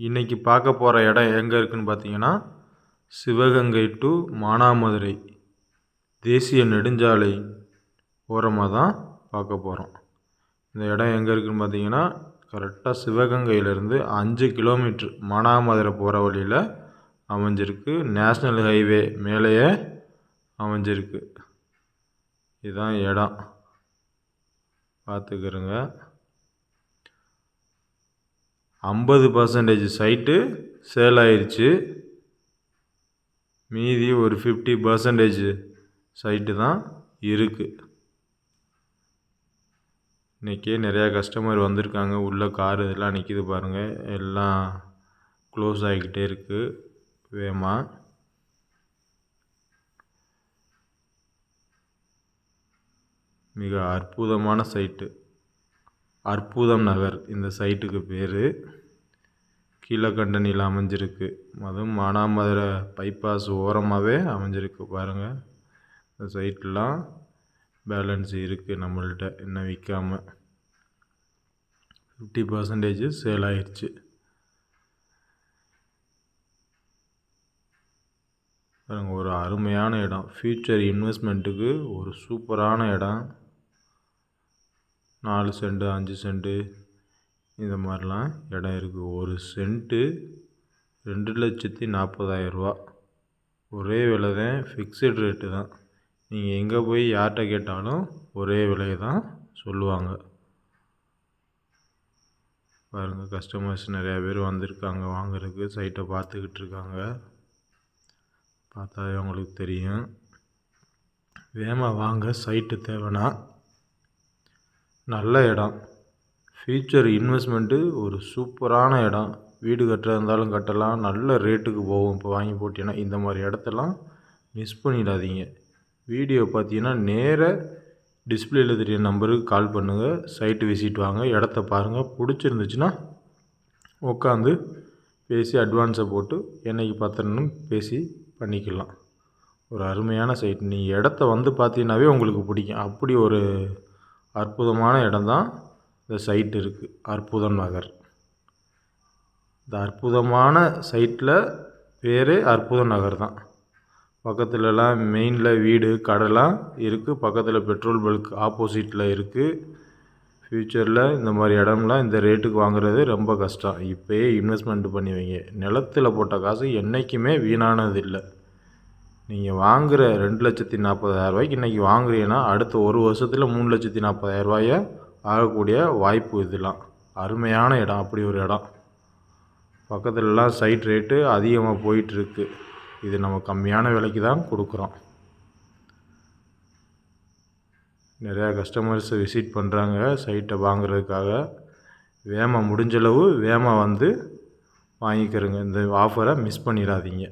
இன்றைக்கி பார்க்க போகிற இடம் எங்கே இருக்குதுன்னு பார்த்தீங்கன்னா சிவகங்கை டு மானாமதுரை. தேசிய நெடுஞ்சாலை ஓரமாக தான் பார்க்க போகிறோம் இந்த இடம் எங்கே இருக்குதுன்னு பார்த்தீங்கன்னா கரெக்டாக சிவகங்கையிலேருந்து அஞ்சு கிலோமீட்ரு மானாமதுரை போகிற வழியில் அமைஞ்சிருக்கு. நேஷ்னல் ஹைவே மேலேயே அமைஞ்சிருக்கு. இதுதான் இடம். பார்த்துக்கிறோங்க ஐம்பது பர்சன்டேஜ் சைட்டு சேல் ஆயிடுச்சு மீதி ஒரு ஃபிஃப்டி பர்சன்டேஜ் சைட்டு தான் இருக்குது இன்றைக்கே நிறையா கஸ்டமர் வந்திருக்காங்க. உள்ளே கார் இதெல்லாம் நிற்கிது பாருங்கள் எல்லாம் க்ளோஸ் ஆகிக்கிட்டே இருக்குது வேமா. மிக அற்புதமான சைட்டு அற்புதம் நகர். இந்த சைட்டுக்கு பேர் கீழக்கண்டனியில் அமைஞ்சிருக்கு. அதுவும் மானாமதுரை பைபாஸ் ஓரமாகவே அமைஞ்சிருக்கு பாருங்கள் இந்த சைட்லாம் பேலன்ஸ் இருக்குது நம்மள்கிட்ட இன்னும் விற்காமல் ஃபிஃப்டி பர்சன்டேஜ் சேல் ஆயிடுச்சு பாருங்கள் ஒரு அருமையான இடம். ஃப்யூச்சர் இன்வெஸ்ட்மெண்ட்டுக்கு ஒரு சூப்பரான இடம். நாலு சென்ட்டு அஞ்சு சென்ட்டு இந்த மாதிரிலாம் இடம் இருக்குது ஒரு சென்ட்டு ரெண்டு லட்சத்தி நாற்பதாயிரரூவா ஒரே விலை தான் ஃபிக்ஸட் ரேட்டு தான். நீங்கள் எங்கே போய் யார்கிட்ட கேட்டாலும் ஒரே விலையை தான் சொல்லுவாங்க. பாருங்கள் கஸ்டமர்ஸ் நிறையா பேர் வந்திருக்காங்க வாங்குறதுக்கு சைட்டை பார்த்துக்கிட்டு இருக்காங்க. பார்த்தாவே உங்களுக்கு தெரியும். வேகமாக வாங்க சைட்டு தேவைன்னா நல்ல இடம். ஃப்யூச்சர் இன்வெஸ்ட்மெண்ட்டு ஒரு சூப்பரான இடம். வீடு கட்டுறதா இருந்தாலும் கட்டலாம். நல்ல ரேட்டுக்கு போகும் இப்போ வாங்கி போட்டிங்கன்னா இந்த மாதிரி இடத்தெல்லாம் மிஸ் பண்ணிடாதீங்க. வீடியோ பார்த்தீங்கன்னா நேராக டிஸ்பிளேயில் தெரிய நம்பருக்கு கால் பண்ணுங்கள் சைட்டு விசிட் வாங்க. இடத்த பாருங்கள் பிடிச்சிருந்துச்சுன்னா உட்காந்து பேசி அட்வான்ஸை போட்டு என்னைக்கு பத்திரன்னு பேசி பண்ணிக்கலாம். ஒரு அருமையான சைட் நீங்கள் இடத்த வந்து பார்த்தீங்கன்னாவே உங்களுக்கு பிடிக்கும். அப்படி ஒரு அற்புதமான இடம்தான் இந்த சைட் இருக்குது அற்புதம் நகர். இந்த அற்புதமான சைட்டில் பேரே அற்புத நகர் தான் பக்கத்துலலாம் மெயினில் வீடு கடைலாம் இருக்குது பக்கத்தில் பெட்ரோல் பல்க் ஆப்போசிட்டில் இருக்குது ஃப்யூச்சரில் இந்த மாதிரி இடம்லாம் இந்த ரேட்டுக்கு வாங்குறது ரொம்ப கஷ்டம். இப்போயே இன்வெஸ்ட்மெண்ட் பண்ணி வைங்க. நிலத்தில் போட்ட காசு என்றைக்குமே வீணானது இல்லை நீங்கள் வாங்குகிற ரெண்டு லட்சத்தி நாற்பதாயிரரூபாய்க்கு இன்றைக்கி வாங்குறீங்கன்னா அடுத்த ஒரு வருஷத்தில் மூணு லட்சத்தி நாற்பதாயிரரூபாயை ஆகக்கூடிய வாய்ப்பு இதெல்லாம் அருமையான இடம் அப்படி ஒரு இடம். பக்கத்துலலாம் சைட் ரேட்டு அதிகமாக போயிட்டுருக்கு. இது நம்ம கம்மியான விலைக்கு தான் கொடுக்குறோம். நிறையா கஸ்டமர்ஸ் விசிட் பண்ணுறாங்க சைட்டை வாங்குறதுக்காக. வேமா முடிஞ்சளவு வேமா வந்து வாங்கிக்கிறோங்க. இந்த ஆஃபரை மிஸ் பண்ணிடாதீங்க.